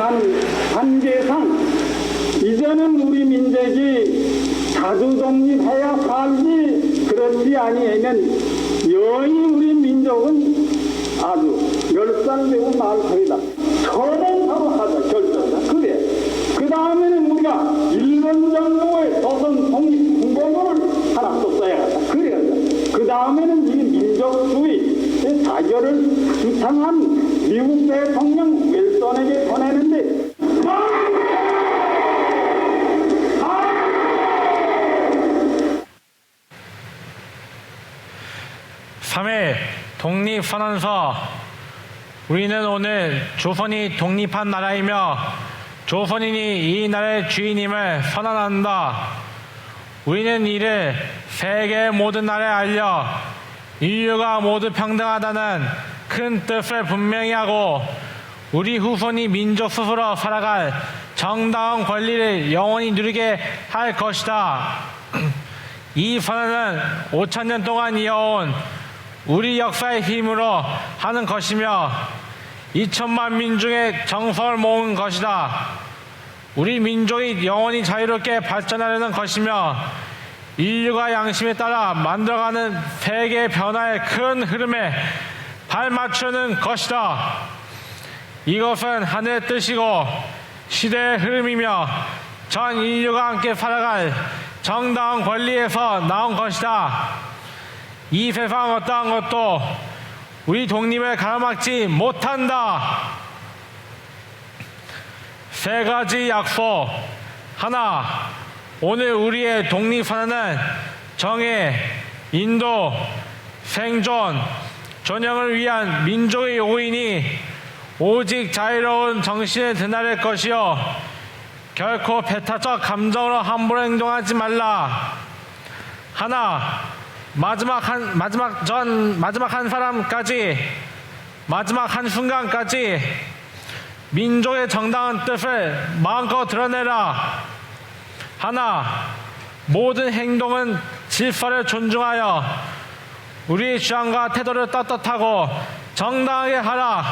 당하는 관계상 이제는 우리 민족이 자주 독립해야 살지 그렇지 아니하면 여의 우리 민족은 아주 멸살되고 말 거리다. 처벌하고 하자 결정다. 그래. 그 다음에는 우리가 일본 정부의 조선 독립 공보를 하나 또 써야겠다. 그래야겠다. 그 다음에는 이 민족주의 자결을 주창한 미국 대통령 웰선에게 보내는 데 삼일 독립선언서 우리는 오늘 조선이 독립한 나라이며 조선인이 이 나라의 주인임을 선언한다. 우리는 이를 세계 모든 나라에 알려 인류가 모두 평등하다는 큰 뜻을 분명히 하고 우리 후손이 민족 스스로 살아갈 정당한 권리를 영원히 누리게 할 것이다. 이 선언은 5천 년 동안 이어온 우리 역사의 힘으로 하는 것이며 2천만 민중의 정서를 모은 것이다. 우리 민족이 영원히 자유롭게 발전하려는 것이며 인류가 양심에 따라 만들어가는 세계 변화의 큰 흐름에 발맞추는 것이다. 이것은 하늘의 뜻이고 시대의 흐름이며 전 인류가 함께 살아갈 정당한 권리에서 나온 것이다. 이 세상 어떠한 것도 우리 독립을 가로막지 못한다. 세 가지 약속. 하나, 오늘 우리의 독립선언은 정의, 인도, 생존, 전형을 위한 민족의 요구이니 오직 자유로운 정신을 드나들 것이요. 결코 배타적 감정으로 함부로 행동하지 말라. 하나, 마지막 한 마지막 전 마지막 한 사람까지 마지막 한 순간까지 민족의 정당한 뜻을 마음껏 드러내라. 하나, 모든 행동은 질서를 존중하여 우리의 주장과 태도를 떳떳하고 정당하게 하라.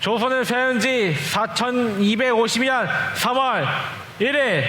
조선을 세운 지 4252년 3월 1일